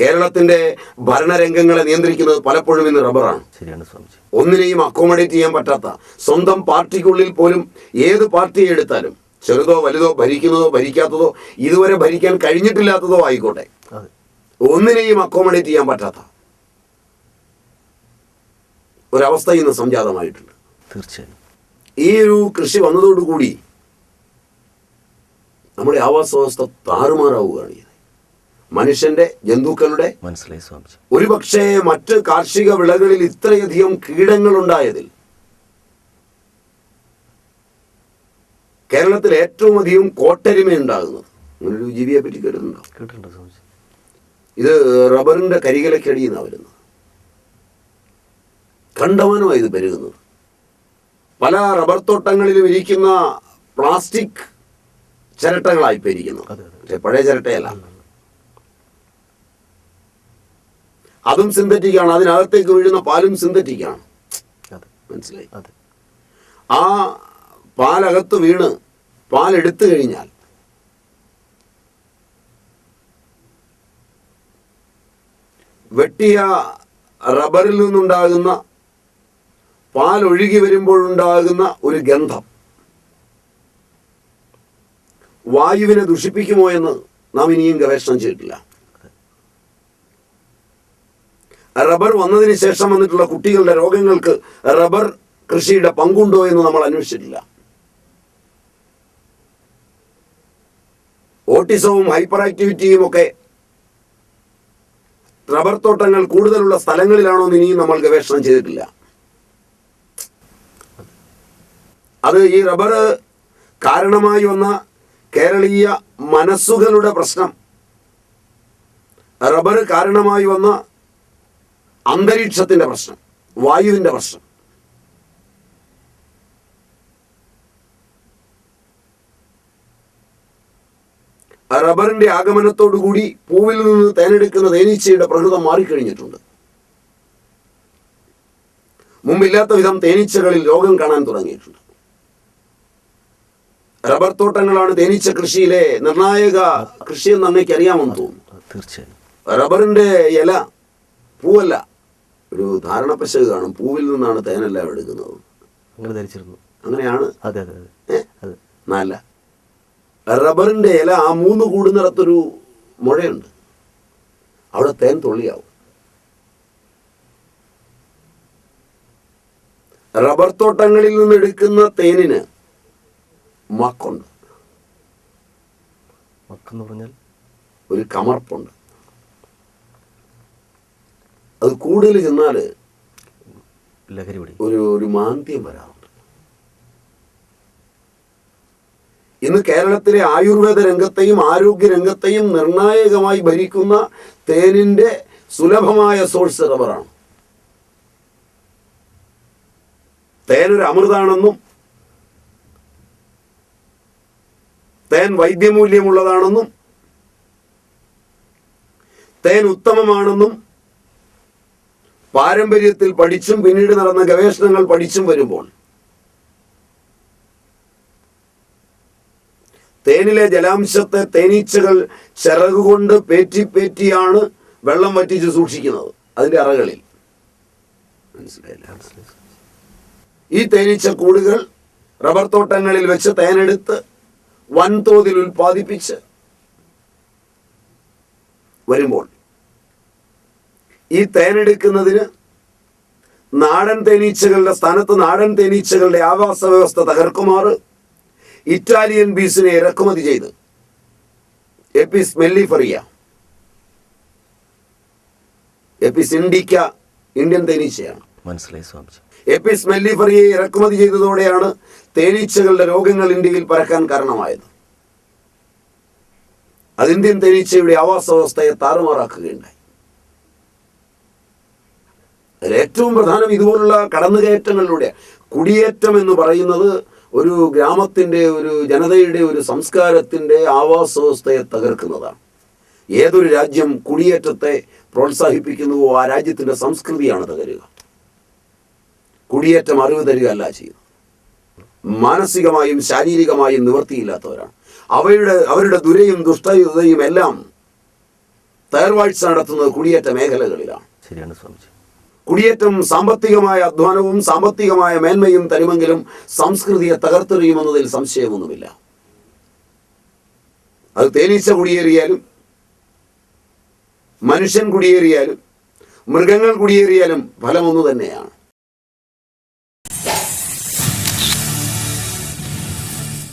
കേരളത്തിന്റെ ഭരണരംഗങ്ങളെ നിയന്ത്രിക്കുന്നത് പലപ്പോഴും ഇന്ന് റബ്ബറാണ്. ഒന്നിനെയും അക്കോമഡേറ്റ് ചെയ്യാൻ പറ്റാത്ത സ്വന്തം പാർട്ടിക്കുള്ളിൽ പോലും ഏത് പാർട്ടിയെ എടുത്താലും ചെറുതോ വലുതോ ഭരിക്കുന്നതോ ഭരിക്കാത്തതോ ഇതുവരെ ഭരിക്കാൻ കഴിഞ്ഞിട്ടില്ലാത്തതോ ആയിക്കോട്ടെ. ഒന്നിനെയും അക്കോമഡേറ്റ് ചെയ്യാൻ പറ്റാത്ത ഒരവസ്ഥ ഇന്ന് സംജാതമായിട്ടുണ്ട്. തീർച്ചയായും. ഈ ഒരു കൃഷി വന്നതോടുകൂടി നമ്മുടെ ആവാസ വ്യവസ്ഥ താറുമാറാവുകയാണ് മനുഷ്യന്റെ ജന്തുക്കളുടെ മനസ്സിലായി സ്വാമിജി. ഒരുപക്ഷെ മറ്റ് കാർഷിക വിളകളിൽ ഇത്രയധികം കീടങ്ങൾ ഉണ്ടായതിൽ കേരളത്തിൽ ഏറ്റവും അധികം കോട്ടരിമ ഉണ്ടാകുന്നത്. അങ്ങനൊരു ജീവിയെ പറ്റി കേട്ടിട്ടുണ്ടോ? കേട്ടിട്ടുണ്ടോ സ്വാമിജി. ഇത് റബ്ബറിന്റെ കരികലക്കടിയിൽ നിന്നാണ് വരുന്നത്. കണ്ടമാനമായി ഇത് പെരുകുന്നത്. പല റബ്ബർ തോട്ടങ്ങളിലും ഇരിക്കുന്ന പ്ലാസ്റ്റിക് ചിരട്ടകളായി പെരിക്കുന്നു. പഴയ ചിരട്ടയല്ല. അതും സിന്തറ്റിക് ആണ് അതിനകത്തേക്ക് വീഴുന്ന പാലും സിന്തറ്റിക് ആണ് മനസ്സിലായി? ആ പാലകത്ത് വീണ് പാലെടുത്തു കഴിഞ്ഞാൽ വെട്ടിയ റബ്ബറിൽ നിന്നുണ്ടാകുന്ന പാൽ ഒഴുകി വരുമ്പോഴുണ്ടാകുന്ന ഒരു ഗന്ധം വായുവിനെ ദുഷിപ്പിക്കുമോ എന്ന് നാം ഇനിയും ഗവേഷണം ചെയ്തിട്ടില്ല. റബ്ബർ വന്നതിന് ശേഷം വന്നിട്ടുള്ള കുട്ടികളുടെ രോഗങ്ങൾക്ക് റബ്ബർ കൃഷിയുടെ പങ്കുണ്ടോ എന്ന് നമ്മൾ അന്വേഷിച്ചിട്ടില്ല. ഓട്ടിസവും ഹൈപ്പർ ആക്ടിവിറ്റിയും ഒക്കെ റബ്ബർ തോട്ടങ്ങൾ കൂടുതലുള്ള സ്ഥലങ്ങളിലാണോ എന്ന് ഇനിയും നമ്മൾ ഗവേഷണം ചെയ്തിട്ടില്ല. അത് ഈ റബ്ബർ കാരണമായി വന്ന കേരളീയ മനസ്സുകളുടെ പ്രശ്നം. റബ്ബർ കാരണമായി വന്ന അന്തരീക്ഷത്തിന്റെ പ്രശ്നം വായുവിന്റെ പ്രശ്നം. റബ്ബറിന്റെ ആഗമനത്തോടുകൂടി പൂവിൽ നിന്ന് തേനെടുക്കുന്ന തേനീച്ചയുടെ പ്രകൃതം മാറിക്കഴിഞ്ഞിട്ടുണ്ട്. മുമ്പില്ലാത്ത വിധം തേനീച്ചകളിൽ രോഗം കാണാൻ തുടങ്ങിയിട്ടുണ്ട്. റബ്ബർ തോട്ടങ്ങളാണ് തേനീച്ച കൃഷിയിലെ നിർണായക കൃഷിയെന്ന് അമ്മയ്ക്ക് അറിയാമെന്ന് തോന്നുന്നു. തീർച്ചയായും. റബ്ബറിന്റെ ഇല പൂവല്ല ഒരു ധാരണ പശക് കാണും. പൂവിൽ നിന്നാണ് തേനെല്ലാം എടുക്കുന്നത്. അങ്ങനെ ധരിച്ചിരുന്നു. അങ്ങനെയാണ്? അതെ അതെ അതെ. നല്ല. റബ്ബറിന്റെ ഇല ആ മൂന്ന് കൂടുന്നിടത്തൊരു മുഴയുണ്ട്. അവിടെ തേൻ തുള്ളിയാവും. റബ്ബർ തോട്ടങ്ങളിൽ നിന്ന് എടുക്കുന്ന തേനിന് മക്കുണ്ട്. മക്കെന്ന് പറഞ്ഞാൽ ഒരു കമർപ്പുണ്ട്. അത് കൂടുതൽ ചെന്നാൽ ലഹരി ഒരു ഒരു മാന്ദ്യം വരാറുണ്ട്. ഇന്ന് കേരളത്തിലെ ആയുർവേദ രംഗത്തെയും ആരോഗ്യ രംഗത്തെയും നിർണായകമായി ഭരിക്കുന്ന തേനിന്റെ സുലഭമായ സോഴ്സ് റബ്ബറാണ്. തേനൊരു അമൃതാണെന്നും തേൻ വൈദ്യമൂല്യമുള്ളതാണെന്നും തേൻ ഉത്തമമാണെന്നും പാരമ്പര്യത്തിൽ പഠിച്ചും പിന്നീട് നടന്ന ഗവേഷണങ്ങൾ പഠിച്ചും വരുമ്പോൾ തേനിലെ ജലാംശത്തെ തേനീച്ചകൾ ചിറകുകൊണ്ട് പേറ്റി പേറ്റിയാണ് വെള്ളം വറ്റിച്ച് സൂക്ഷിക്കുന്നത് അതിന്റെ അറകളിൽ. ഈ തേനീച്ച കൂടുകൾ റബ്ബർ തോട്ടങ്ങളിൽ വെച്ച് തേനെടുത്ത് വൻതോതിൽ ഉൽപ്പാദിപ്പിച്ച് വരുമ്പോൾ ഈ തേനെടുക്കുന്നതിന് നാടൻ തേനീച്ചകളുടെ സ്ഥാനത്ത് നാടൻ തേനീച്ചകളുടെ ആവാസ വ്യവസ്ഥ തകർക്കുമാറ് ഇറ്റാലിയൻ ബീസിനെ ഇറക്കുമതി ചെയ്ത്. Apis mellifera Apis indica Indian തേനീച്ചയാണ്. മനസ്സിലായി സ്വാമിജി. എപ്പിസ് മെല്ലിഫറിയെ ഇറക്കുമതി ചെയ്തതോടെയാണ് തേനീച്ചകളുടെ രോഗങ്ങൾ ഇന്ത്യയിൽ പരക്കാൻ കാരണമായത്. അത് ഇന്ത്യൻ തേനീച്ചയുടെ ആവാസ വ്യവസ്ഥയെ താറുമാറാക്കുകയുണ്ടായി. ഏറ്റവും പ്രധാനം ഇതുപോലുള്ള കടന്നുകയറ്റങ്ങളിലൂടെ കുടിയേറ്റം എന്ന് പറയുന്നത് ഒരു ഗ്രാമത്തിന്റെ ഒരു ജനതയുടെ ഒരു സംസ്കാരത്തിന്റെ ആവാസ വ്യവസ്ഥയെ തകർക്കുന്നതാണ്. ഏതൊരു രാജ്യം കുടിയേറ്റത്തെ പ്രോത്സാഹിപ്പിക്കുന്നുവോ ആ രാജ്യത്തിന്റെ സംസ്കൃതിയാണ് തകരുക. കുടിയേറ്റം അറിവ് തരികയല്ല ചെയ്യുന്നത്. മാനസികമായും ശാരീരികമായും നിവൃത്തിയില്ലാത്തവരാണ് അവയുടെ അവരുടെ ദുരയും ദുഷ്ടതയും എല്ലാം തയർവാഴ്ച നടത്തുന്നത് കുടിയേറ്റ മേഖലകളിലാണ്. ശരിയാണ് സ്വാമിജി. കുടിയേറ്റം സാമ്പത്തികമായ അധ്വാനവും സാമ്പത്തികമായ മേന്മയും തരുമെങ്കിലും സംസ്കൃതിയെ തകർത്തെറിയുമെന്നതിൽ സംശയമൊന്നുമില്ല. അത് തേനീച്ച കുടിയേറിയാലും മനുഷ്യൻ കുടിയേറിയാലും മൃഗങ്ങൾ കുടിയേറിയാലും ഫലമൊന്നു തന്നെയാണ്.